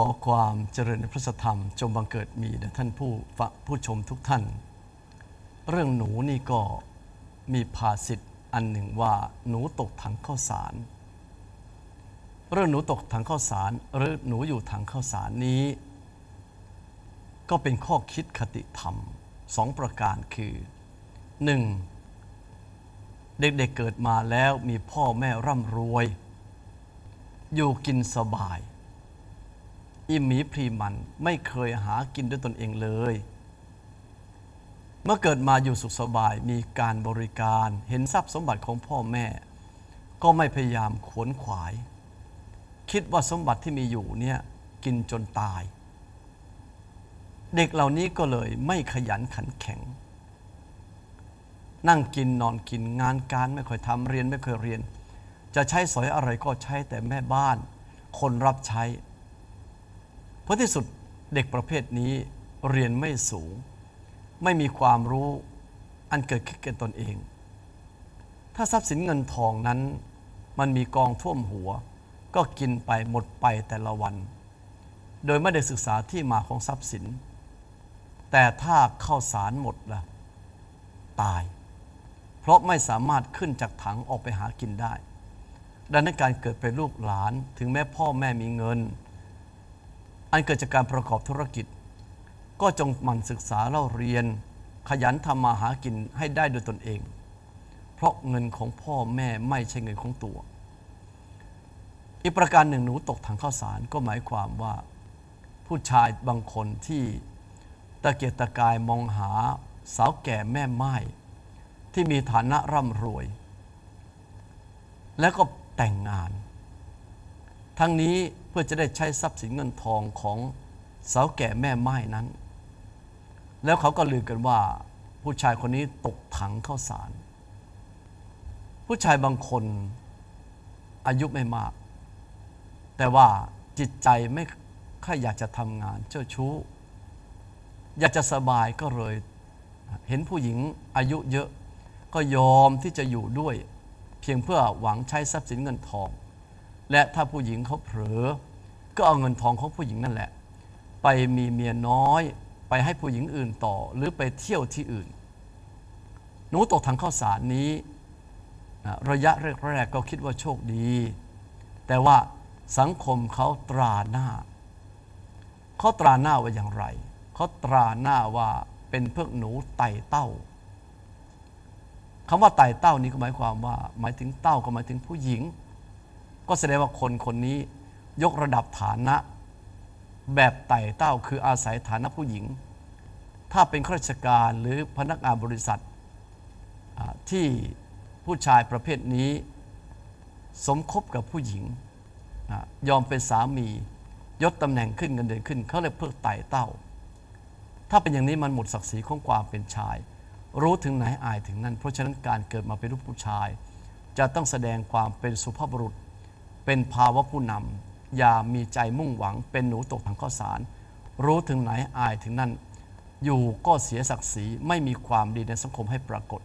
ขอความเจริญในพระธรรม จงบังเกิดมีแด่ท่านผู้ผู้ชมทุกท่าน เรื่องหนูนี่ก็มีภาษิตอันหนึ่งว่าหนูตกถังข้าวสาร เรื่องหนูตกถังข้าวสาร หรือหนูอยู่ถังข้าวสารนี้ ก็เป็นข้อคิดคติธรรมสองประการคือหนึ่งเด็กๆเเกิดมาแล้วมีพ่อแม่ร่ำรวย อยู่กินสบาย อิมหมีพรีมันไม่เคยหากินด้วยตนเองเลย เมื่อเกิดมาอยู่สุขสบายมีการบริการเห็นทรัพย์สมบัติของพ่อแม่ ก็ไม่พยายามขวนขวาย คิดว่าสมบัติที่มีอยู่เนี่ยกินจนตาย เด็กเหล่านี้ก็เลยไม่ขยันขันแข็ง นั่งกินนอนกินงานการไม่ค่อยทำเรียนไม่เคยเรียน จะใช้สอยอะไรก็ใช้แต่แม่บ้าน คนรับใช้ เพราะที่สุดเด็กประเภทนี้เรียนไม่สูง ไม่มีความรู้อันเกิดขึ้นกับตนเอง ถ้าทรัพย์สินเงินทองนั้น มันมีกองท่วมหัว ก็กินไปหมดไปแต่ละวัน โดยไม่ได้ศึกษาที่มาของทรัพย์สิน แต่ถ้าเข้าสารหมดล่ะ ตาย เพราะไม่สามารถขึ้นจากถังออกไปหากินได้ ดังนั้นการเกิดเป็นลูกหลานถึงแม้พ่อแม่มีเงิน อันเกิดจากการประกอบธุรกิจ ก็จงหมั่นศึกษาเล่าเรียน ขยันทำมาหากินให้ได้โดยตนเอง เพราะเงินของพ่อแม่ไม่ใช่เงินของตัว อีกประการหนึ่งหนูตกถังข้าวสารก็หมายความว่า ผู้ชายบางคนที่ตะเกียกตะกายมองหาสาวแก่แม่ไม้ที่มีฐานะร่ำรวย แล้วก็แต่งงาน ทั้งนี้ พื่อจะได้ใช้ทรัพย์สินเงินทองของสาวแก่แม่ไม้นั้น แล้วเขาก็ลือกันว่า ผู้ชายคนนี้ตกถังเข้าสาร ผู้ชายบางคนอายุไม่มาก แต่ว่าจิตใจไม่ค่อยอยากจะทำงานเจ้าชู้ อยากจะสบายก็เลย เห็นผู้หญิงอายุเยอะก็ยอมที่จะอยู่ด้วย เพียงเพื่อหวังใช้ทรัพย์สินเงินทอง และถ้าผู้หญิงเขาเผลอ ก็เอาเงินทองของผู้หญิงนั่นแหละ ไปมีเมียน้อย ไปให้ผู้หญิงอื่นต่อ หรือไปเที่ยวที่อื่น หนูตกทางข้าวสารนี้ระยะแรกๆก็คิดว่าโชคดี แต่ว่าสังคมเขาตราหน้าเขาตราหน้าว่าอย่างไรเขาตราหน้าว่าเป็นเพิกหนูไต่เต้าคำว่าไต่เต้านี้ก็หมายความว่า หมายถึงเต้าก็หมายถึงผู้หญิง ก็แสดงว่าคนคนนี้ ยกระดับฐานะ แบบไต่เต้าคืออาศัยฐานะผู้หญิง ถ้าเป็นข้าราชการหรือพนักงานบริษัทที่ผู้ชายประเภทนี้ สมคบกับผู้หญิง ยอมเป็นสามี ยศตำแหน่งขึ้นเงินเดือนขึ้น เขาเลยเพิกไต่เต้า ถ้าเป็นอย่างนี้มันหมดศักดิ์ศรีของความเป็นชาย รู้ถึงไหนอายถึงนั้น เพราะฉะนั้นการเกิดมาเป็นลูกผู้ชาย จะต้องแสดงความเป็นสุภาพบุรุษ เป็นภาวะผู้นำ อย่ามีใจมุ่งหวังเป็นหนูตกถังข้าวสาร รู้ถึงไหนอายถึงนั่น อยู่ก็เสียศักดิ์ศรีไม่มีความดีในสังคมให้ปรากฏ